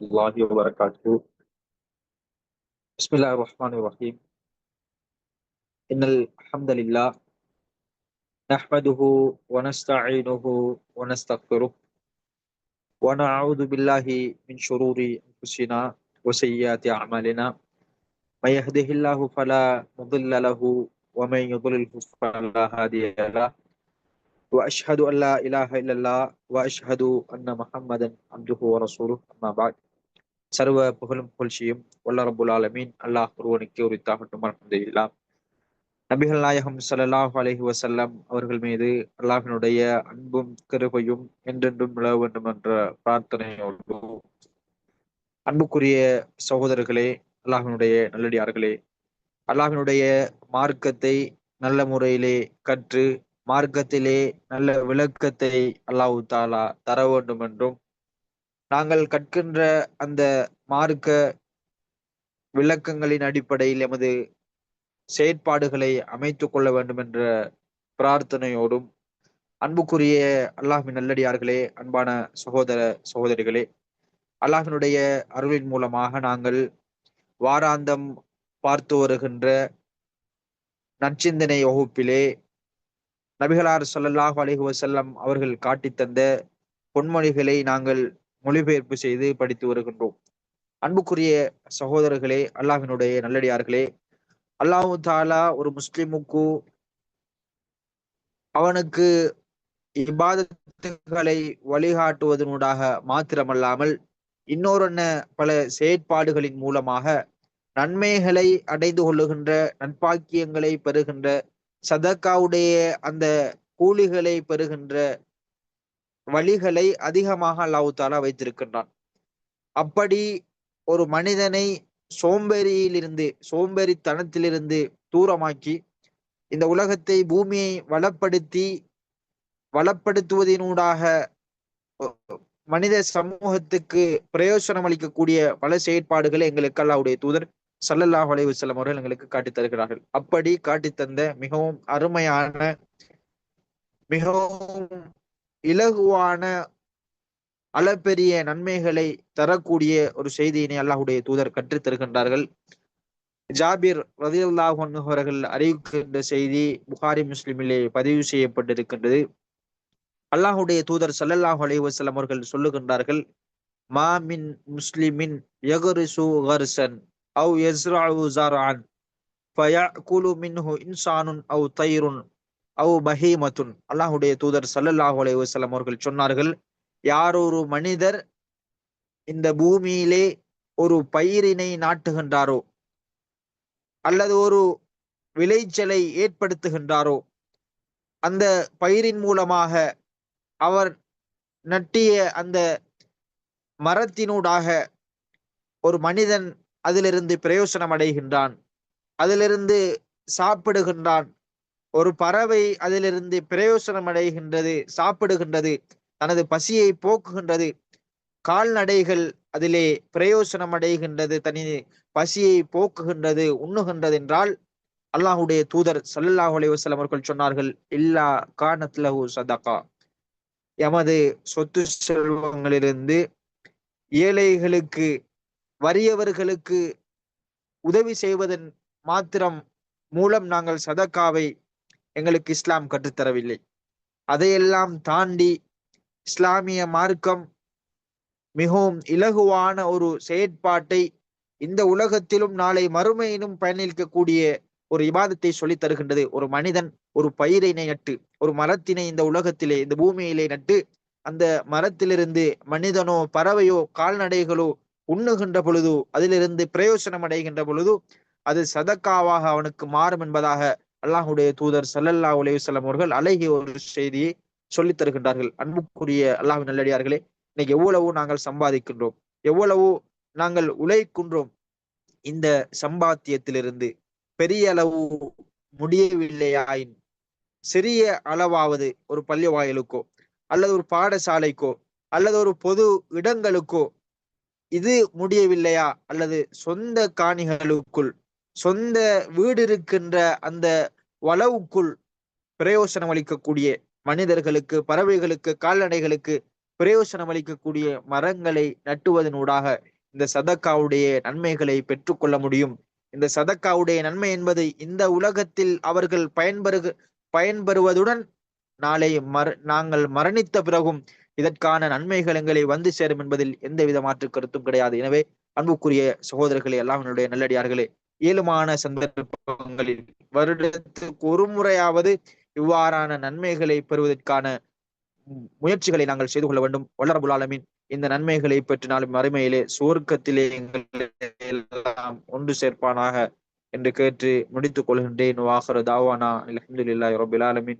الله وبركاته. بسم الله الرحمن الرحيم. إن الحمد لله نحمده ونستعينه ونستغفره ونعوذ بالله من شرور أنفسنا وسيئات أعمالنا. من يهده الله فلا مضل له ومن يضلله فلا هادي له. وأشهد أن لا إله إلا الله وأشهد أن محمدا عبده ورسوله. أما بعد. சர்வ புகழும் புகழ்ச்சியும் வல்ல ரபுல் ஆலமீன். அல்லாஹ் ஒருவனுக்கு உரித்தாகட்டும் அல்ஹம்துலில்லா நபிகள் நாயகம் சல்லாஹ் அலஹி வசல்லம் அவர்கள் மீது அல்லாஹினுடைய அன்பும் கிருபையும் என்றென்றும் நிலவ வேண்டும் என்ற பிரார்த்தனையோடு அன்புக்குரிய சகோதரர்களே அல்லாஹினுடைய நல்லடியார்களே அல்லாஹினுடைய மார்க்கத்தை நல்ல முறையிலே கற்று மார்க்கத்திலே நல்ல விளக்கத்தை அல்லாஹு தாலா தர வேண்டும் என்றும் நாங்கள் கற்கின்ற அந்த மார்க்க விளக்கங்களின் அடிப்படையில் எமது செயற்பாடுகளை அமைத்துக் கொள்ள வேண்டும் என்ற பிரார்த்தனையோடும் அன்புக்குரிய அல்லாஹின் நல்லடியார்களே அன்பான சகோதர சகோதரிகளே அல்லாஹினுடைய அருளின் மூலமாக நாங்கள் வாராந்தம் பார்த்து வருகின்ற நற்சிந்தனை வகுப்பிலே நபிகளார் சொல்லல்லாஹ் அலைஹி வஸல்லம் அவர்கள் காட்டித் தந்த பொன்மொழிகளை நாங்கள் மொழிபெயர்ப்பு செய்து படித்து வருகின்றோம். அன்புக்குரிய சகோதரர்களே அல்லாஹினுடைய நல்லடியார்களே அல்லாஹு தாலா ஒரு முஸ்லிமுக்கு அவனுக்கு இபாதத்துகளை வழிகாட்டுவதனூடாக மாத்திரமல்லாமல் இன்னொரு பல செயற்பாடுகளின் மூலமாக நன்மைகளை அடைந்து கொள்ளுகின்ற நட்பாக்கியங்களை பெறுகின்ற சதக்காவுடைய அந்த கூலிகளை பெறுகின்ற வழிகளை அதிகமாக அல்லாஹு தாலா வைத்திருக்கின்றான். அப்படி ஒரு மனிதனை சோம்பேறியிலிருந்து சோம்பேறித்தனத்திலிருந்து தூரமாக்கி இந்த உலகத்தை பூமியை வளப்படுத்தி வளப்படுத்துவதனூடாக மனித சமூகத்துக்கு பிரயோசனம் அளிக்கக்கூடிய பல செயற்பாடுகளை எங்களுக்கு அல்லாவுடைய தூதர் சல்லல்லாஹ் அலைவசல்லம் அவர்கள் எங்களுக்கு காட்டித் தருகிறார்கள். அப்படி காட்டி தந்த மிகவும் அருமையான மிகவும் இலகுவான அளப்பெரிய நன்மைகளை தரக்கூடிய ஒரு செய்தியினை அல்லாஹுடைய தூதர் கற்றுத் தருகின்றார்கள். ஜாபிர் ரதியுல்லாஹ் அவர்கள் அறிவிக்கின்ற செய்தி புகாரி முஸ்லிமிலே பதிவு செய்யப்பட்டிருக்கின்றது. அல்லாஹுடைய தூதர் சல்லல்லாஹு அலைஹி வஸல்லம் அவர்கள் சொல்லுகின்றார்கள் மாமின் முஸ்லிமின் யகரிசு கர்சன் அவு யஸ்ரஉ மின்ஹு இன்சானுன் அவு தயிருன் அவு பஹீமத்துன். அல்லாஹுடைய தூதர் சல்லல்லாஹு அலைவசலம் அவர்கள் சொன்னார்கள் யார் ஒரு மனிதர் இந்த பூமியிலே ஒரு பயிரினை நாட்டுகின்றாரோ அல்லது ஒரு விளைச்சலை ஏற்படுத்துகின்றாரோ அந்த பயிரின் மூலமாக அவர் நட்டிய அந்த மரத்தினூடாக ஒரு மனிதன் அதிலிருந்து பிரயோசனம் அடைகின்றான் அதிலிருந்து சாப்பிடுகின்றான் ஒரு பறவை அதிலிருந்து பிரயோசனம் அடைகின்றது சாப்பிடுகின்றது தனது பசியை போக்குகின்றது. கால்நடைகள் அதிலே பிரயோசனம் அடைகின்றது தனி பசியை போக்குகின்றது உண்ணுகின்றது என்றால் அல்லாஹுடைய தூதர் சல்லாஹ் அலி அவர்கள் சொன்னார்கள் இல்லா காணத்லஹு சதகா. எமது சொத்து செல்வங்களிலிருந்து ஏழைகளுக்கு வறியவர்களுக்கு உதவி செய்வதன் மாத்திரம் மூலம் நாங்கள் சதக்காவை எங்களுக்கு இஸ்லாம் கற்றுத்தரவில்லை. அதையெல்லாம் தாண்டி இஸ்லாமிய மார்க்கம் மிகவும் இலகுவான ஒரு செயற்பாட்டை இந்த உலகத்திலும் நாளை மறுமையிலும் பயனளிக்கக்கூடிய ஒரு இபாதத்தை சொல்லி தருகின்றது. ஒரு மனிதன் ஒரு பயிரினை நட்டு ஒரு மரத்தினை இந்த உலகத்திலே இந்த பூமியிலே நட்டு அந்த மரத்திலிருந்து மனிதனோ பறவையோ கால்நடைகளோ உண்ணுகின்ற பொழுதோ அதிலிருந்து பிரயோசனம் அடைகின்ற பொழுது அது சதக்காவாக அவனுக்கு மாறும் என்பதாக அல்லாஹுடைய தூதர் சல்லல்லா உலேசலம் அவர்கள் அழகிய ஒரு செய்தியை சொல்லித் தருகின்றார்கள். அன்புக்குரிய அல்லாஹ் நல்லடியார்களே இன்னைக்கு எவ்வளவு நாங்கள் சம்பாதிக்கின்றோம் எவ்வளவு நாங்கள் உழைக்கின்றோம். இந்த சம்பாத்தியத்திலிருந்து பெரிய அளவு முடியவில்லையாயின் சிறிய அளவாவது ஒரு பள்ளி வாயிலுக்கோ அல்லது ஒரு பாடசாலைக்கோ அல்லது ஒரு பொது இடங்களுக்கோ இது முடியவில்லையா? அல்லது சொந்த காணிகளுக்குள் சொந்த வீடு இருக்கின்ற அந்த வளவுக்குள் பிரயோசனம் அளிக்கக்கூடிய மனிதர்களுக்கு பறவைகளுக்கு கால்நடைகளுக்கு பிரயோசனம் அளிக்கக்கூடிய மரங்களை நட்டுவதனூடாக இந்த சதக்காவுடைய நன்மைகளை பெற்றுக்கொள்ள முடியும். இந்த சதக்காவுடைய நன்மை என்பது இந்த உலகத்தில் அவர்கள் பயன்பெறு பயன்பெறுவதுடன் நாளை மர் நாங்கள் மரணித்த பிறகும் இதற்கான நன்மைகள் எங்களை வந்து சேரும் என்பதில் எந்தவித மாற்று கருத்தும் கிடையாது. எனவே அன்புக்குரிய சகோதரர்களே எல்லாம் என்னுடைய நல்லடியார்களே இயலுமான சந்தர்ப்பங்களில் வருடத்துக்கு ஒரு முறையாவது இவ்வாறான நன்மைகளை பெறுவதற்கான முயற்சிகளை நாங்கள் செய்து கொள்ள வேண்டும். வல்லரபுல் ஆலமீன் இந்த நன்மைகளை பெற்றினாலும் அருமையிலே சுவர்க்கத்திலே எல்லாம் ஒன்று சேர்ப்பானாக என்று கேட்டு முடித்துக் கொள்கின்றேன். வாகர தாவானா அலமதுல்லாஹ் ரபில் ஆலமீன்.